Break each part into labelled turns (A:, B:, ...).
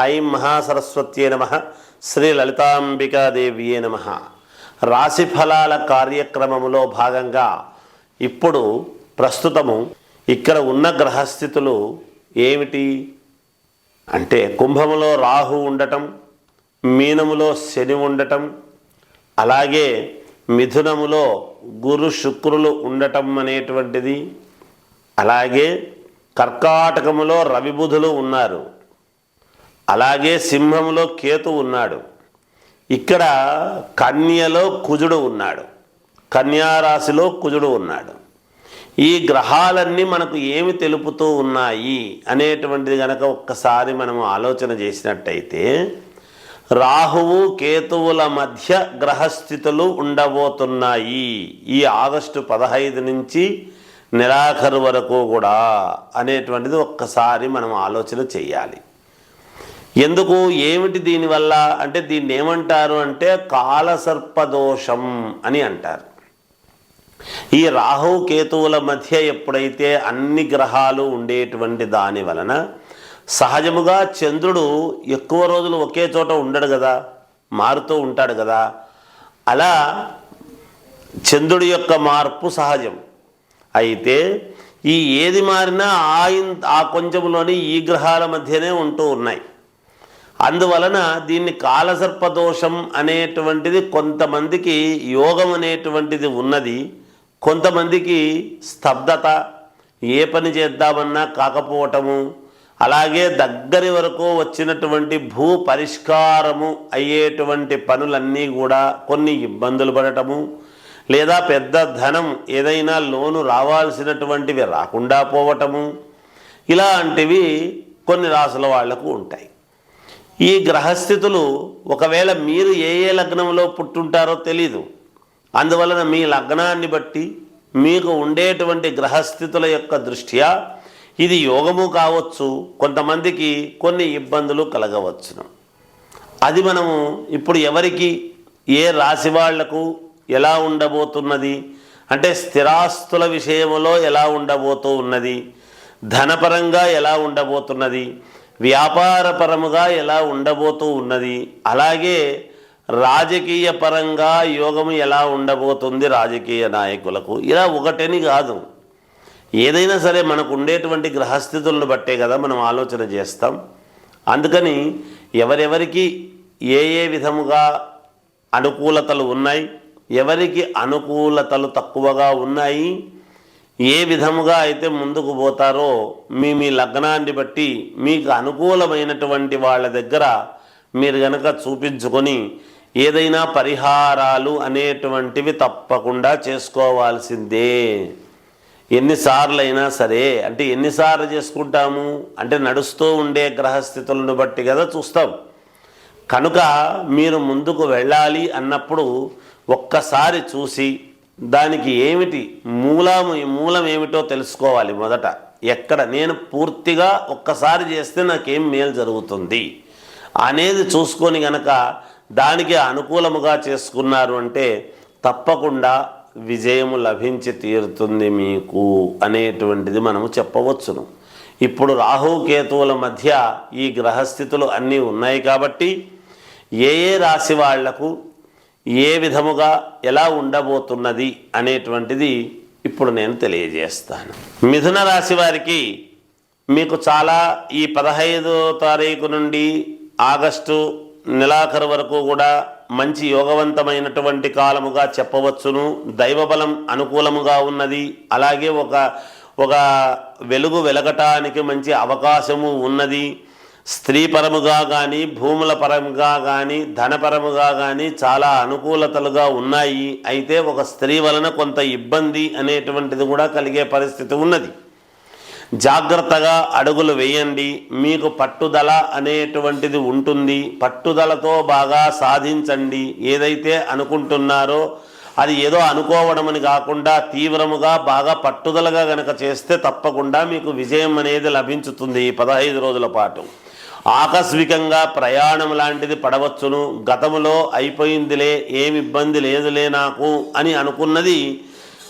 A: ఐం మహాసరస్వత్యే నమ. శ్రీ లలితాంబికాదేవియే నమ. రాశిఫలాల కార్యక్రమములో భాగంగా ఇప్పుడు ప్రస్తుతము ఇక్కడ ఉన్న గ్రహస్థితులు ఏమిటి? అంటే కుంభములో రాహు ఉండటం మీనములో శని ఉండటం అలాగే మిథునములో గురు శుక్రులు ఉండటం అనేటువంటిది. అలాగే కర్కాటకములో రవిబుధులు ఉన్నారు. అలాగే సింహంలో కేతు ఉన్నాడు. ఇక్కడ కన్యలో కుజుడు ఉన్నాడు. కన్యారాశిలో కుజుడు ఉన్నాడు. ఈ గ్రహాలన్నీ మనకు ఏమి తెలుపుతూ ఉన్నాయి అనేటువంటిది గనక ఒక్కసారి మనం ఆలోచన చేసినట్టయితే రాహువు కేతువుల మధ్య గ్రహస్థితులు ఉండబోతున్నాయి ఈ ఆగస్టు పదహైదు నుంచి నెలాఖరు వరకు కూడా అనేటువంటిది ఒక్కసారి మనం ఆలోచన చేయాలి. ఎందుకు? ఏమిటి దీనివల్ల అంటే దీన్ని ఏమంటారు అంటే కాలసర్పదోషం అని అంటారు. ఈ రాహు కేతువుల మధ్య ఎప్పుడైతే అన్ని గ్రహాలు ఉండేటువంటి దాని వలన సహజముగా చంద్రుడు ఎక్కువ రోజులు ఒకే చోట ఉండడు కదా మారుతూ ఉంటాడు కదా అలా చంద్రుడి యొక్క మార్పు సహజం. అయితే ఈ ఏది మారినా ఆ ఆ కొంచెంలోని ఈ గ్రహాల మధ్యనే ఉంటూ ఉన్నాయి. అందువలన దీన్ని కాలసర్పదోషం అనేటువంటిది కొంతమందికి యోగం అనేటువంటిది ఉన్నది కొంతమందికి స్తబ్దత ఏ పని చేద్దామన్నా కాకపోవటము అలాగే దగ్గరి వరకు వచ్చినటువంటి భూ పరిష్కారము అయ్యేటువంటి పనులన్నీ కూడా కొన్ని ఇబ్బందులు పడటము లేదా పెద్ద ధనం ఏదైనా లోను రావాల్సినటువంటివి రాకుండా పోవటము ఇలాంటివి కొన్ని రాసుల వాళ్ళకు ఉంటాయి. ఈ గ్రహస్థితులు ఒకవేళ మీరు ఏ ఏ లగ్నంలో పుట్టుంటారో తెలీదు. అందువలన మీ లగ్నాన్ని బట్టి మీకు ఉండేటువంటి గ్రహస్థితుల యొక్క దృష్ట్యా ఇది యోగము కావచ్చు కొంతమందికి కొన్ని ఇబ్బందులు కలగవచ్చును. అది మనము ఇప్పుడు ఎవరికి ఏ రాశి వాళ్ళకు ఎలా ఉండబోతున్నది అంటే స్థిరాస్తుల విషయంలో ఎలా ఉండబోతూ ఉన్నది ధనపరంగా ఎలా ఉండబోతున్నది వ్యాపారపరముగా ఎలా ఉండబోతూ ఉన్నది అలాగే రాజకీయ పరంగా యోగము ఎలా ఉండబోతుంది రాజకీయ నాయకులకు. ఇలా ఒకటని కాదు. ఏదైనా సరే మనకు ఉండేటువంటి గ్రహస్థితులను బట్టే కదా మనం ఆలోచన చేస్తాం. అందుకని ఎవరెవరికి ఏ ఏ విధముగా అనుకూలతలు ఉన్నాయి ఎవరికి అనుకూలతలు తక్కువగా ఉన్నాయి ఏ విధముగా అయితే ముందుకు పోతారో మీ మీ లగ్నాన్ని బట్టి మీకు అనుకూలమైనటువంటి వాళ్ళ దగ్గర మీరు గనక చూపించుకొని ఏదైనా పరిహారాలు అనేటువంటివి తప్పకుండా చేసుకోవాల్సిందే. ఎన్నిసార్లు అయినా సరే అంటే ఎన్నిసార్లు చేసుకుంటాము? అంటే నడుస్తూ ఉండే గ్రహస్థితులను బట్టి కదా చూస్తాం. కనుక మీరు ముందుకు వెళ్ళాలి అన్నప్పుడు ఒక్కసారి చూసి దానికి ఏమిటి మూలము మూలం ఏమిటో తెలుసుకోవాలి మొదట. ఎక్కడ? నేను పూర్తిగా ఒక్కసారి చేస్తే నాకేం మేలు జరుగుతుంది? అనేది చూసుకొని గనక దానికి అనుకూలముగా చేసుకున్నారు అంటే తప్పకుండా విజయము లభించి తీరుతుంది మీకు అనేటువంటిది మనము చెప్పవచ్చును. ఇప్పుడు రాహుకేతువుల మధ్య ఈ గ్రహస్థితులు అన్నీ ఉన్నాయి కాబట్టి ఏ ఏ రాశి వాళ్ళకు ఏ విధముగా ఎలా ఉండబోతున్నది అనేటువంటిది ఇప్పుడు నేను తెలియజేస్తాను. మిథున రాశి వారికి మీకు చాలా ఈ పదహైదో తారీఖు నుండి ఆగస్టు నెలాఖరు వరకు కూడా మంచి యోగవంతమైనటువంటి కాలముగా చెప్పవచ్చును. దైవబలం అనుకూలముగా ఉన్నది. అలాగే ఒక ఒక వెలుగు వెలగటానికి మంచి అవకాశము ఉన్నది. స్త్రీ పరముగా కానీ భూముల పరముగా కానీ ధనపరముగా కానీ చాలా అనుకూలతలుగా ఉన్నాయి. అయితే ఒక స్త్రీ వలన కొంత ఇబ్బంది అనేటువంటిది కూడా కలిగే పరిస్థితి ఉన్నది. జాగ్రత్తగా అడుగులు వేయండి. మీకు పట్టుదల అనేటువంటిది ఉంటుంది. పట్టుదలతో బాగా సాధించండి. ఏదైతే అనుకుంటున్నారో అది ఏదో అనుకోవడమని కాకుండా తీవ్రముగా బాగా పట్టుదలగా గనక చేస్తే తప్పకుండా మీకు విజయం అనేది లభించుతుంది ఈ పదహైదు రోజుల పాటు. ఆకస్మికంగా ప్రయాణం లాంటిది పడవచ్చును. గతములో అయిపోయిందిలే ఏమి ఇబ్బంది లేదులే నాకు అని అనుకున్నది.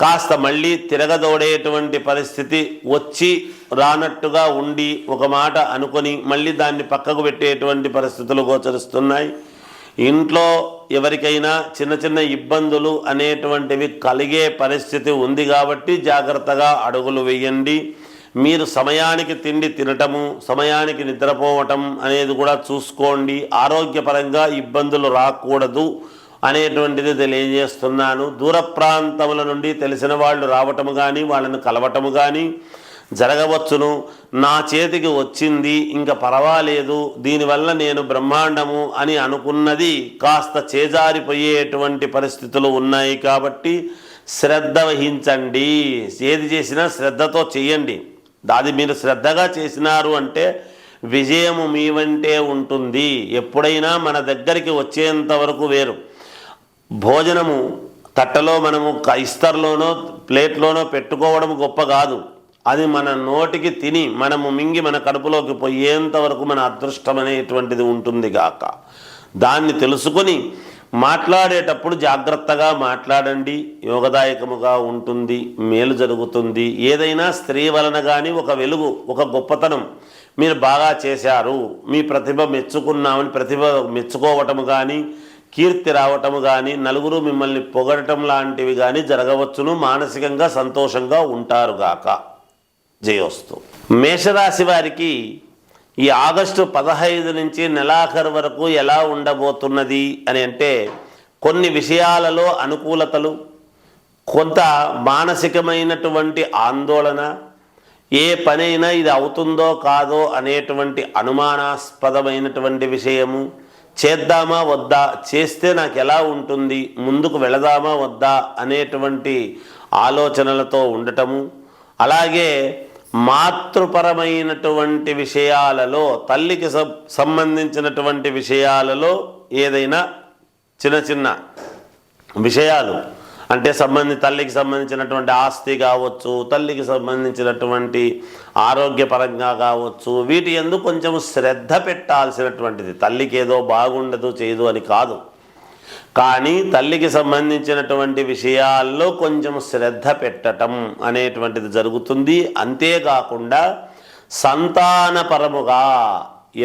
A: కాస్త మళ్ళీ తిరగదోడేటువంటి పరిస్థితి వచ్చి రానట్టుగా ఉండి ఒక మాట అనుకొని మళ్ళీ దాన్ని పక్కకు పెట్టేటువంటి పరిస్థితులు గోచరిస్తున్నాయి. ఇంట్లో ఎవరికైనా చిన్న చిన్న ఇబ్బందులు అనేటువంటివి కలిగే పరిస్థితి ఉంది కాబట్టి జాగ్రత్తగా అడుగులు వేయండి. మీరు సమయానికి తిండి తినటము సమయానికి నిద్రపోవటం అనేది కూడా చూసుకోండి. ఆరోగ్యపరంగా ఇబ్బందులు రాకూడదు అనేటువంటిది తెలియజేస్తున్నాను. దూర ప్రాంతముల నుండి తెలిసిన వాళ్ళు రావటము కానీ వాళ్ళని కలవటము కానీ జరగవచ్చును. నా చేతికి వచ్చింది ఇంకా పర్వాలేదు. దీనివల్ల నేను బ్రహ్మాండము అని అనుకున్నది కాస్త చేజారిపోయేటువంటి పరిస్థితులు ఉన్నాయి కాబట్టి శ్రద్ధ వహించండి. ఏది చేసినా శ్రద్ధతో చేయండి అది మీరు శ్రద్ధగా చేసినారు అంటే విజయము మీ వంటే ఉంటుంది. ఎప్పుడైనా మన దగ్గరికి వచ్చేంత వరకు వేరు. భోజనము తట్టలో మనము ఇస్తర్లోనో ప్లేట్లోనో పెట్టుకోవడం గొప్ప కాదు. అది మన నోటికి తిని మనము మింగి మన కడుపులోకి పోయేంత వరకు మన అదృష్టం అనేటువంటిది ఉంటుంది గాక. దాన్ని తెలుసుకొని మాట్లాడేటప్పుడు జాగ్రత్తగా మాట్లాడండి యోగదాయకముగా ఉంటుంది మేలు జరుగుతుంది. ఏదైనా స్త్రీ వలన కానీ ఒక వెలుగు ఒక గొప్పతనం మీరు బాగా చేశారు మీ ప్రతిభ మెచ్చుకున్నామని ప్రతిభ మెచ్చుకోవటము కానీ కీర్తి రావటము కానీ నలుగురు మిమ్మల్ని పొగడటం లాంటివి కానీ జరగవచ్చును మానసికంగా సంతోషంగా ఉంటారుగాక జయోస్తు. మేషరాశి వారికి ఈ ఆగస్టు పదహైదు నుంచి నెలాఖరు వరకు ఎలా ఉండబోతున్నది అని అంటే కొన్ని విషయాలలో అనుకూలతలు కొంత మానసికమైనటువంటి ఆందోళన ఏ పనైనా ఇది అవుతుందో కాదో అనేటువంటి అనుమానాస్పదమైనటువంటి విషయము. చేద్దామా వద్దా? చేస్తే నాకు ఎలా ఉంటుంది? ముందుకు వెళదామా వద్దా? అనేటువంటి ఆలోచనలతో ఉండటము. అలాగే మాతృపరమైనటువంటి విషయాలలో తల్లికి సంబంధించినటువంటి విషయాలలో ఏదైనా చిన్న చిన్న విషయాలు. అంటే సంబంధి తల్లికి సంబంధించినటువంటి ఆస్తి కావచ్చు తల్లికి సంబంధించినటువంటి ఆరోగ్యపరంగా కావచ్చు వీటి ఎందు కొంచెం శ్రద్ధ పెట్టాల్సినటువంటిది. తల్లికి ఏదో బాగుండదు చేయదు అని కాదు. కానీ తల్లికి సంబంధించినటువంటి విషయాల్లో కొంచెం శ్రద్ధ పెట్టటం అనేటువంటిది జరుగుతుంది. అంతేకాకుండా సంతానపరముగా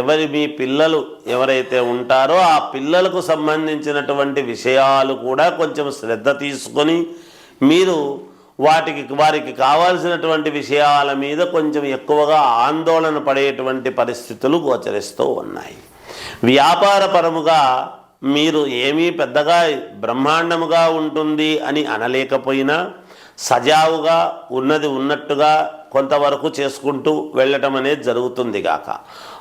A: ఎవరి మీ పిల్లలు ఎవరైతే ఉంటారో ఆ పిల్లలకు సంబంధించినటువంటి విషయాలు కూడా కొంచెం శ్రద్ధ తీసుకొని మీరు వాటికి వారికి కావాల్సినటువంటి విషయాల మీద కొంచెం ఎక్కువగా ఆందోళన పడేటువంటి పరిస్థితులు గోచరిస్తూ ఉన్నాయి. వ్యాపారపరముగా మీరు ఏమీ పెద్దగా బ్రహ్మాండముగా ఉంటుంది అని అనలేకపోయినా సజావుగా ఉన్నది ఉన్నట్టుగా కొంతవరకు చేసుకుంటూ వెళ్ళటం అనేది జరుగుతుంది గాక.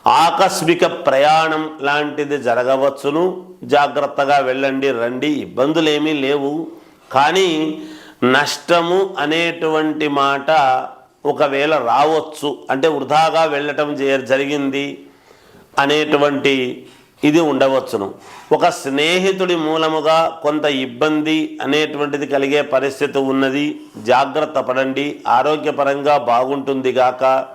A: ఆకస్మిక ప్రయాణం లాంటిది జరగవచ్చును. జాగ్రత్తగా వెళ్ళండి రండి. ఇబ్బందులు ఏమీ లేవు. కానీ నష్టము అనేటువంటి మాట ఒకవేళ రావచ్చు అంటే వృధాగా వెళ్ళటం జరిగింది అనేటువంటి ఇది ఉండవచ్చును. ఒక స్నేహితుడి మూలముగా కొంత ఇబ్బంది అనేటువంటిది కలిగే పరిస్థితి ఉన్నది. జాగ్రత్త పడండి. ఆరోగ్యపరంగా బాగుంటుంది గాక.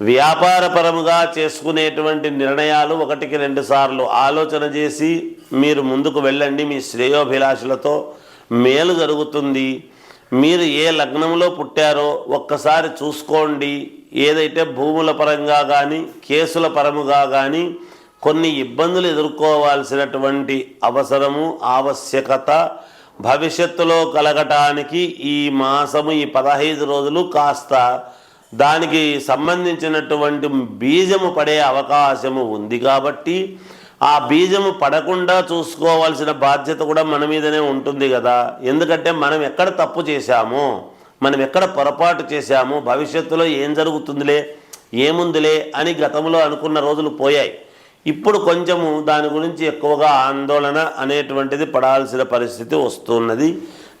A: వ్యాపారపరముగా చేసుకునేటువంటి నిర్ణయాలు ఒకటికి రెండు సార్లు ఆలోచన చేసి మీరు ముందుకు వెళ్ళండి మీ శ్రేయోభిలాషులతో. మేలు జరుగుతుంది. మీరు ఏ లగ్నంలో పుట్టారో ఒక్కసారి చూసుకోండి. ఏదైతే భూముల పరంగా కానీ కేసుల పరముగా కానీ కొన్ని ఇబ్బందులు ఎదుర్కోవాల్సినటువంటి అవసరము ఆవశ్యకత భవిష్యత్తులో కలగటానికి ఈ మాసము ఈ పదహైదు రోజులు కాస్త దానికి సంబంధించినటువంటి బీజము పడే అవకాశము ఉంది కాబట్టి ఆ బీజము పడకుండా చూసుకోవాల్సిన బాధ్యత కూడా మన మీదనే ఉంటుంది కదా. ఎందుకంటే మనం ఎక్కడ తప్పు చేశామో మనం ఎక్కడ పొరపాటు చేశామో భవిష్యత్తులో ఏం జరుగుతుందిలే ఏముందిలే అని గతంలో అనుకున్న రోజులు పోయాయి. ఇప్పుడు కొంచెము దాని గురించి ఎక్కువగా ఆందోళన అనేటువంటిది పడాల్సిన పరిస్థితి వస్తున్నది.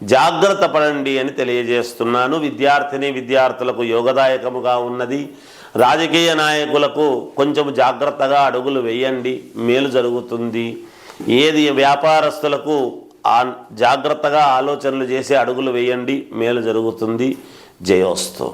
A: జాగ్రత్త పడండి అని తెలియజేస్తున్నాను. విద్యార్థిని విద్యార్థులకు యోగదాయకముగా ఉన్నది. రాజకీయ నాయకులకు కొంచెం జాగ్రత్తగా అడుగులు వేయండి. మేలు జరుగుతుంది. ఏది వ్యాపారస్తులకు జాగ్రత్తగా ఆలోచనలు చేసి అడుగులు వేయండి. మేలు జరుగుతుంది. జయోస్తు.